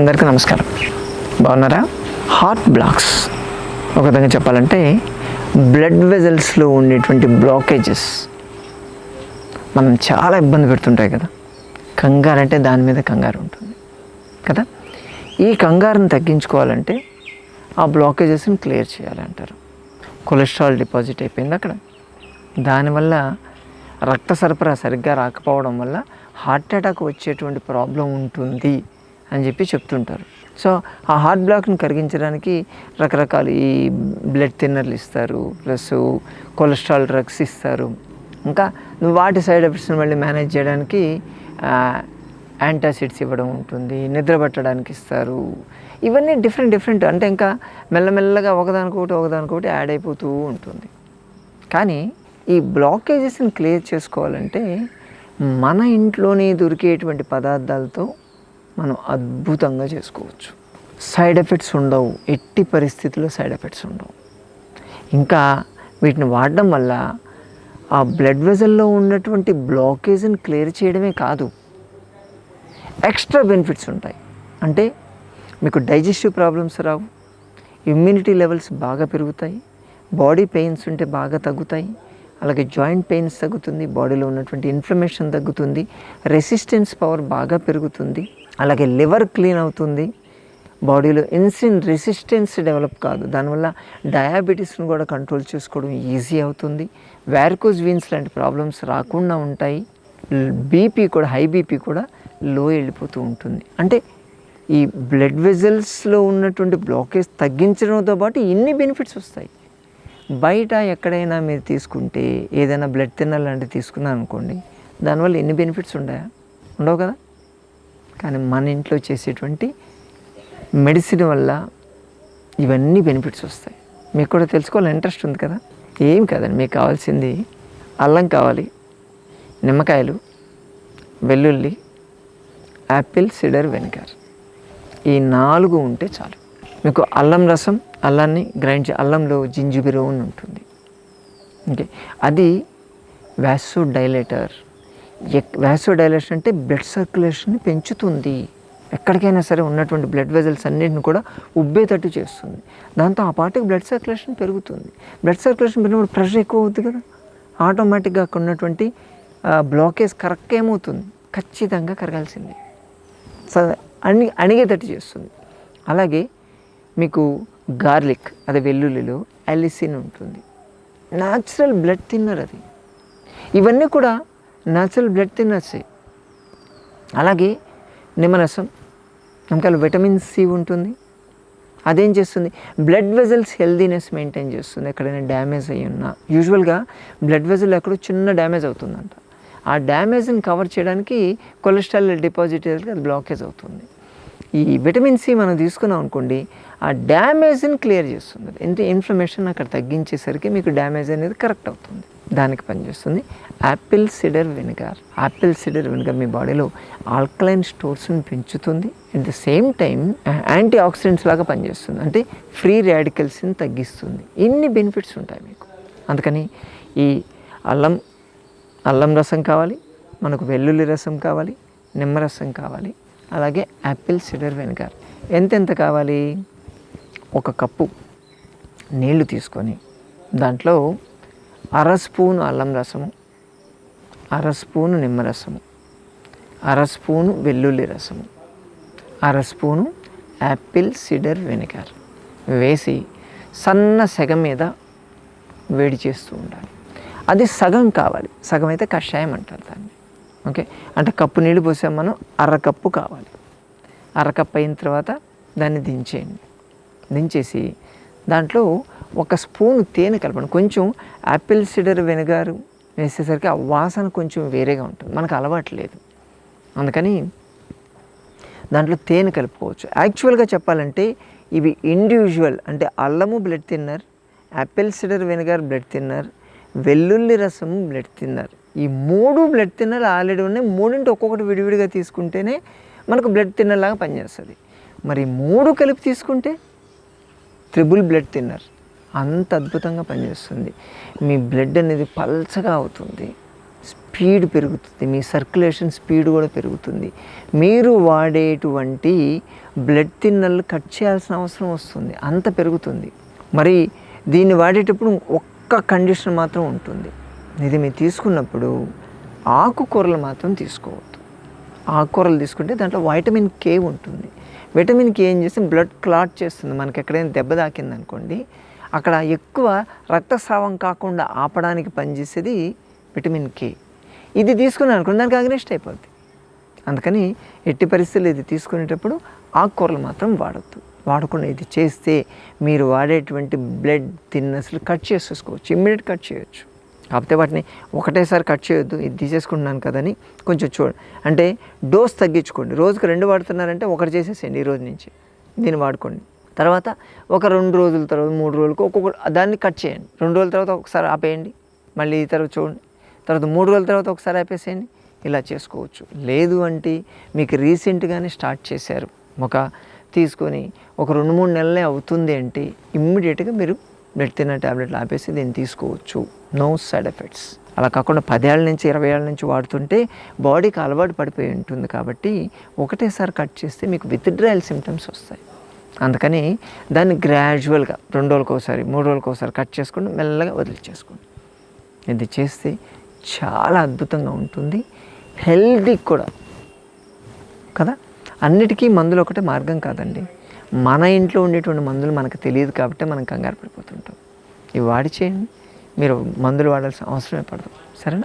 అందరికీ నమస్కారం. బాగున్నారా? Heart blocks. ఒక విధంగా చెప్పాలంటే బ్లడ్ వెజల్స్లో ఉండేటువంటి బ్లాకేజెస్ మనం చాలా ఇబ్బంది పెడుతుంటాయి కదా. కంగారు అంటే దాని మీద కంగారు ఉంటుంది. కదా? ఈ కంగారుని తగ్గించుకోవాలంటే ఆ బ్లాకేజెస్ని క్లియర్ చేయాలంటారు కొలెస్ట్రాల్ డిపాజిట్ అయిపోయింది అక్కడ. దానివల్ల రక్త సరఫరా సరిగ్గా రాకపోవడం వల్ల హార్ట్ అటాక్ వచ్చేటువంటి ప్రాబ్లం ఉంటుంది. అని చెప్పి చెప్తుంటారు. సో ఆ హార్ట్ బ్లాక్ని కరిగించడానికి రకరకాల ఈ బ్లడ్ థిన్నర్లు ఇస్తారు ప్లస్ కొలెస్ట్రాల్ డ్రగ్స్ ఇస్తారు. ఇంకా నువ్వు వాటి సైడ్ ఎఫెక్ట్స్ని మళ్ళీ మేనేజ్ చేయడానికి యాంటాసిడ్స్ ఇవ్వడం ఉంటుంది నిద్ర పట్టడానికి ఇస్తారు. ఇవన్నీ డిఫరెంట్ డిఫరెంట్ అంటే ఇంకా మెల్లమెల్లగా ఒకదానికొకటి ఒకదానికొకటి యాడ్ అయిపోతూ ఉంటుంది. కానీ ఈ బ్లాకేజెస్ని క్లియర్ చేసుకోవాలంటే మన ఇంట్లోనే దొరికేటువంటి పదార్థాలతో మనం అద్భుతంగా చేసుకోవచ్చు. సైడ్ ఎఫెక్ట్స్ ఉండవు. ఎట్టి పరిస్థితుల్లో సైడ్ ఎఫెక్ట్స్ ఉండవు. ఇంకా వీటిని వాడడం వల్ల ఆ బ్లడ్ వెజల్లో ఉన్నటువంటి బ్లాకేజ్ని క్లియర్ చేయడమే కాదు ఎక్స్ట్రా బెనిఫిట్స్ ఉంటాయి. అంటే మీకు డైజెస్టివ్ ప్రాబ్లమ్స్ రావు. ఇమ్యూనిటీ లెవెల్స్ బాగా పెరుగుతాయి. బాడీ పెయిన్స్ ఉంటే బాగా తగ్గుతాయి. అలాగే జాయింట్ పెయిన్స్ తగ్గుతుంది. బాడీలో ఉన్నటువంటి ఇన్ఫ్లమేషన్ తగ్గుతుంది. రెసిస్టెన్స్ పవర్ బాగా పెరుగుతుంది. అలాగే లివర్ క్లీన్ అవుతుంది. బాడీలో ఇన్సులిన్ రెసిస్టెన్స్ డెవలప్ కాదు. దానివల్ల డయాబెటీస్ను కూడా కంట్రోల్ చేసుకోవడం ఈజీ అవుతుంది. వ్యార్కోజ్ వీన్స్ లాంటి ప్రాబ్లమ్స్ రాకుండా ఉంటాయి. బీపీ కూడా హై బీపీ కూడా లో వెళ్ళిపోతూ ఉంటుంది. అంటే ఈ బ్లడ్ వెజల్స్లో ఉన్నటువంటి బ్లాకేజ్ తగ్గించడంతో పాటు ఇన్ని బెనిఫిట్స్ వస్తాయి. బయట ఎక్కడైనా మీరు తీసుకుంటే ఏదైనా బ్లడ్ థిన్నర్ లాంటివి తీసుకున్నాను అనుకోండి దానివల్ల ఎన్ని బెనిఫిట్స్ ఉన్నాయా ఉండవు కదా? కానీ మన ఇంట్లో చేసేటువంటి మెడిసిన్ వల్ల ఇవన్నీ బెనిఫిట్స్ వస్తాయి. మీకు కూడా తెలుసుకోవాలని ఇంట్రెస్ట్ ఉంది కదా? ఏం కాదండి మీకు కావాల్సింది అల్లం కావాలి నిమ్మకాయలు వెల్లుల్లి యాపిల్ సిడర్ వెనిగర్. ఈ నాలుగు ఉంటే చాలు. మీకు అల్లం రసం అల్లాన్ని గ్రైండ్ చే అల్లంలో జింజిబిరోన్ ఉంటుంది. ఓకే. అది వ్యాసో డైలేటర్ వ్యాసో డైలేషన్ అంటే బ్లడ్ సర్క్యులేషన్ని పెంచుతుంది. ఎక్కడికైనా సరే ఉన్నటువంటి బ్లడ్ వెజల్స్ అన్నింటిని కూడా ఉబ్బేటట్టు చేస్తుంది. దాంతో ఆ పాటికి బ్లడ్ సర్క్యులేషన్ పెరుగుతుంది. బ్లడ్ సర్క్యులేషన్ పెరిగినప్పుడు ప్రెషర్ ఎక్కువ అవుతుంది కదా. ఆటోమేటిక్గా అక్కడ ఉన్నటువంటి బ్లాకేజ్ కరెక్ట్ ఏమవుతుంది? ఖచ్చితంగా కరగాల్సిందే. స అణి అణిగేటట్టు చేస్తుంది. అలాగే మీకు గార్లిక్ అది వెల్లుల్లిలో అలిసిన్ ఉంటుంది. న్యాచురల్ బ్లడ్ థిన్నర్ అది ఇవన్నీ కూడా న్యాచురల్ బ్లడ్ థిన్నర్సే అలాగే నిమ్మరసం ఇంకా విటమిన్ సి ఉంటుంది. అదేం చేస్తుంది? బ్లడ్ వెజల్స్ హెల్దీనెస్ మెయింటైన్ చేస్తుంది. ఎక్కడైనా డ్యామేజ్ అయ్యి ఉన్నా. యూజువల్గా బ్లడ్ వెజల్ ఎక్కడో చిన్న డ్యామేజ్ అవుతుందంట. ఆ డ్యామేజ్ని కవర్ చేయడానికి కొలెస్ట్రాల్ డిపాజిట్ అది బ్లాకేజ్ అవుతుంది. ఈ విటమిన్ సి మనం తీసుకున్నాం అనుకోండి ఆ డ్యామేజ్ని క్లియర్ చేస్తుంది. ఎంత ఇన్ఫ్లమేషన్ అక్కడ తగ్గించేసరికి మీకు డ్యామేజ్ అనేది కరెక్ట్ అవుతుంది. దానికి పనిచేస్తుంది. Apple cider vinegar apple cider vinegar మీ బాడీలో ఆల్కలైన్ స్టోర్స్ని పెంచుతుంది. At the same time antioxidants లాగా పనిచేస్తుంది. అంటే ఫ్రీ రాడికల్స్ని తగ్గిస్తుంది. ఇన్ని బెనిఫిట్స్ ఉంటాయి మీకు. అందుకని ఈ అల్లం అల్లం రసం కావాలి మనకు వెల్లుల్లి రసం కావాలి నిమ్మరసం కావాలి అలాగే యాపిల్ సిడర్ వెనిగర్ ఎంతెంత కావాలి? ఒక కప్పు నీళ్ళు తీసుకొని దాంట్లో అర స్పూను అల్లం రసము అర స్పూను నిమ్మరసము అర స్పూను వెల్లుల్లి రసము అర స్పూను యాపిల్ సిడర్ వెనిగర్ వేసి సన్న సెగ మీద వేడి చేస్తూ ఉండాలి. అది సగం కావాలి. సగం అయితే కషాయం అంటారు దాన్ని. ఓకే? అంటే కప్పు నీళ్ళు పోసాం మనం అరకప్పు కావాలి. అరకప్పు అయిన తర్వాత దాన్ని దించేయండి. దించేసి దాంట్లో ఒక స్పూన్ తేనె కలపండి. కొంచెం యాపిల్ సిడర్ వెనగారు వేసేసరికి ఆ వాసన కొంచెం వేరేగా ఉంటుంది. మనకు అలవాటు లేదు. అందుకని దాంట్లో తేనె కలుపుకోవచ్చు. యాక్చువల్గా చెప్పాలంటే ఇవి ఇండివిజువల్ అంటే అల్లము blood thinner apple cider vinegar blood thinner వెల్లుల్లి రసము బ్లడ్ తిన్నర్. ఈ మూడు బ్లడ్ తిన్నర్ ఆల్రెడీ ఉన్నాయి. మూడింటి ఒక్కొక్కటి విడివిడిగా తీసుకుంటేనే మనకు బ్లడ్ తిన్నర్ లాగా పనిచేస్తుంది. మరి మూడు కలిపి తీసుకుంటే త్రిబుల్ బ్లడ్ తిన్నర్. అంత అద్భుతంగా పనిచేస్తుంది. మీ బ్లడ్ అనేది పల్చగా అవుతుంది. స్పీడ్ పెరుగుతుంది. మీ సర్క్యులేషన్ స్పీడ్ కూడా పెరుగుతుంది. మీరు వాడేటువంటి బ్లడ్ థిన్నర్లు కట్ చేయాల్సిన అవసరం వస్తుంది. అంత పెరుగుతుంది. మరి దీన్ని వాడేటప్పుడు ఒక్క కండిషన్ మాత్రం ఉంటుంది. ఇది మీరు తీసుకున్నప్పుడు ఆకుకూరలు మాత్రం తీసుకోవద్దు. ఆకుకూరలు తీసుకుంటే దాంట్లో వైటమిన్ కే ఉంటుంది. విటమిన్ కే ఏం చేస్తే బ్లడ్ క్లాట్ చేస్తుంది. మనకి ఎక్కడైనా దెబ్బ తాకింది అనుకోండి అక్కడ ఎక్కువ రక్తస్రావం కాకుండా ఆపడానికి పనిచేసేది విటమిన్ కే. ఇది తీసుకున్నాను అనుకున్న దానికి అగ్నిస్ట్ అయిపోద్ది. అందుకని ఎట్టి పరిస్థితులు ఇది తీసుకునేటప్పుడు ఆకుకూరలు మాత్రం వాడద్దు. వాడకుండా ఇది చేస్తే మీరు వాడేటువంటి బ్లడ్ థిన్నెస్లు కట్ చేసేసుకోవచ్చు ఇమ్మీడియట్ కట్ చేయొచ్చు. కాకపోతే వాటిని ఒకటేసారి కట్ చేయొద్దు ఇది తీసేసుకుంటున్నాను కదని కొంచెం చూడండి అంటే డోస్ తగ్గించుకోండి. రోజుకు రెండు వాడుతున్నారంటే ఒకటి చేసేసేయండి ఈ రోజు నుంచి. దీన్ని వాడుకోండి. తర్వాత ఒక రెండు రోజుల తర్వాత మూడు రోజులకు ఒక్కొక్క దాన్ని కట్ చేయండి. రెండు రోజుల తర్వాత ఒకసారి ఆపేయండి. మళ్ళీ ఈ తర్వాత చూడండి. తర్వాత మూడు రోజుల తర్వాత ఒకసారి ఆపేసేయండి. ఇలా చేసుకోవచ్చు. లేదు అంటే మీకు రీసెంట్గానే స్టార్ట్ చేశారు. ఒక తీసుకొని ఒక రెండు మూడు నెలలే అవుతుంది అంటే ఇమ్మీడియట్గా మీరు బ్లడ్ తిన్న ట్యాబ్లెట్లు ఆపేసి దీన్ని తీసుకోవచ్చు. No side effects. అలా కాకుండా పదేళ్ళ నుంచి ఇరవై ఏళ్ళ నుంచి వాడుతుంటే బాడీకి అలవాటు పడిపోయి ఉంటుంది కాబట్టి ఒకటేసారి కట్ చేస్తే మీకు విత్డ్రాయల్ సిమ్టమ్స్ వస్తాయి. అందుకని దాన్ని గ్రాడ్యువల్గా రెండు రోజులకు ఒకసారి మూడు రోజులకు ఒకసారి కట్ చేసుకుని మెల్లగా వదిలిచేసుకోండి. ఇది చేస్తే చాలా అద్భుతంగా ఉంటుంది. హెల్దీ కూడా. కదా? అన్నిటికీ మందులు ఒకటే మార్గం కాదండి. మన ఇంట్లో ఉండేటువంటి మందులు మనకు తెలియదు కాబట్టి మనం కంగారు పడిపోతుంటాం. ఇవి వాడి చేయండి. మీరు మందులు వాడాల్సిన అవసరమే పడదు. సరేనా?